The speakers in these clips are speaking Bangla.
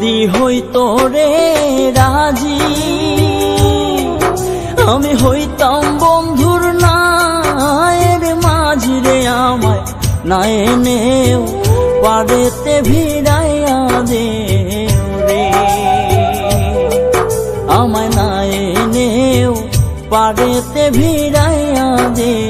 যদি হই রে রাজি, আমি হইতাম বন্ধুর নায়ের মাঝরে আমায় না এনেও পারেতে ভিড়াইয়া দে রে। আমায় না এনেও পারেতে ভিড়াইয়া আদে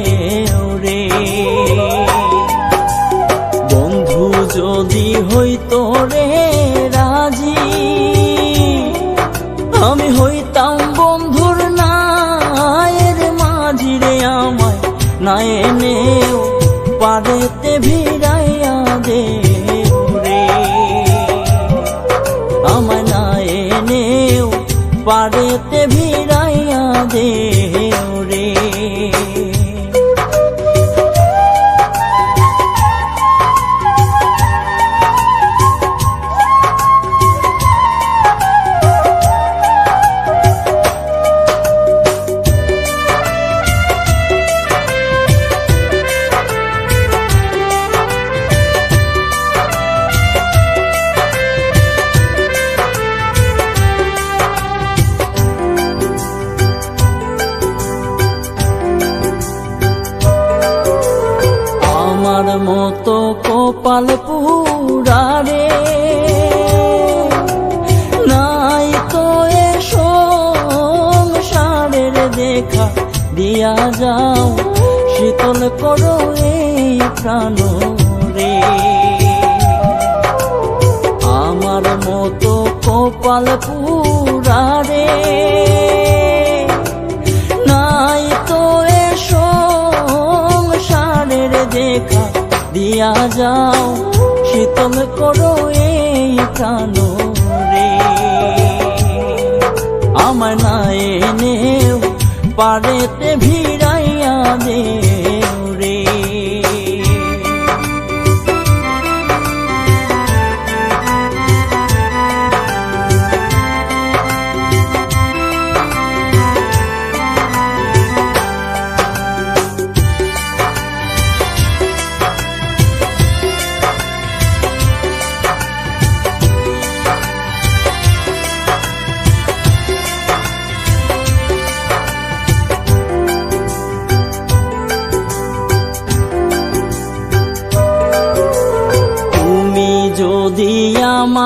আমায় না এনেও পারেতে ভিড়াইয়া দে। কপাল পুরারে নাই তো এ সংসারের দেখা দিয়া যাও শীতল করো এই প্রাণ। দিয়া যাও শীতল করো এই প্রাণ রে। আমার না এনেও পারেতে ভিড়াইয়া দেও।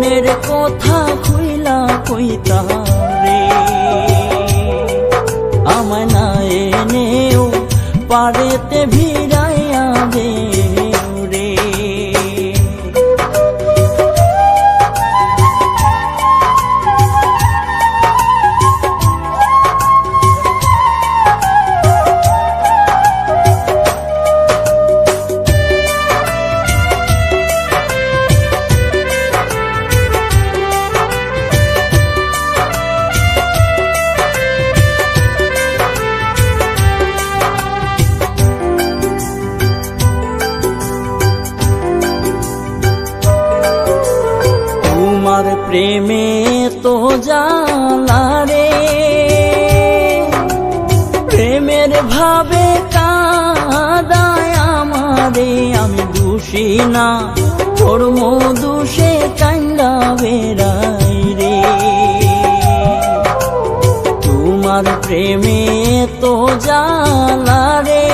মনের কথা কইলা কইতা রে আমায় না এনেও পারেতে ভিড়াইয়া দে। প্রেমে তো জালা রে। প্রেমের ভাবে কাদায় আমারে, আমি দোষী না। তোর দোষে কান্দা বেড়াই রে। তোমার প্রেমে তো জালা রে।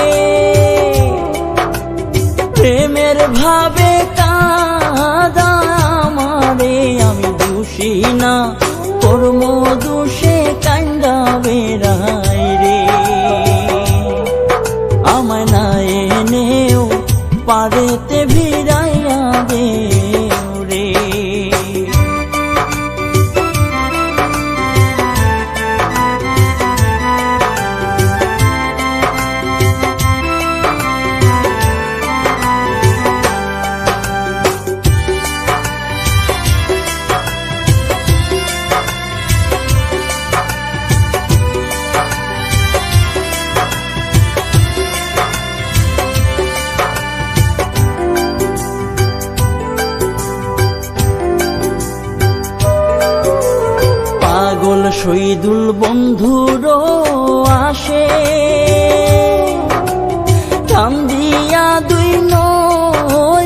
প্রেমের ভাবে দোষী না। কর্ম দোষে কান্দা বেড়াই শহীদুল বন্ধুরও আসে। কান্দি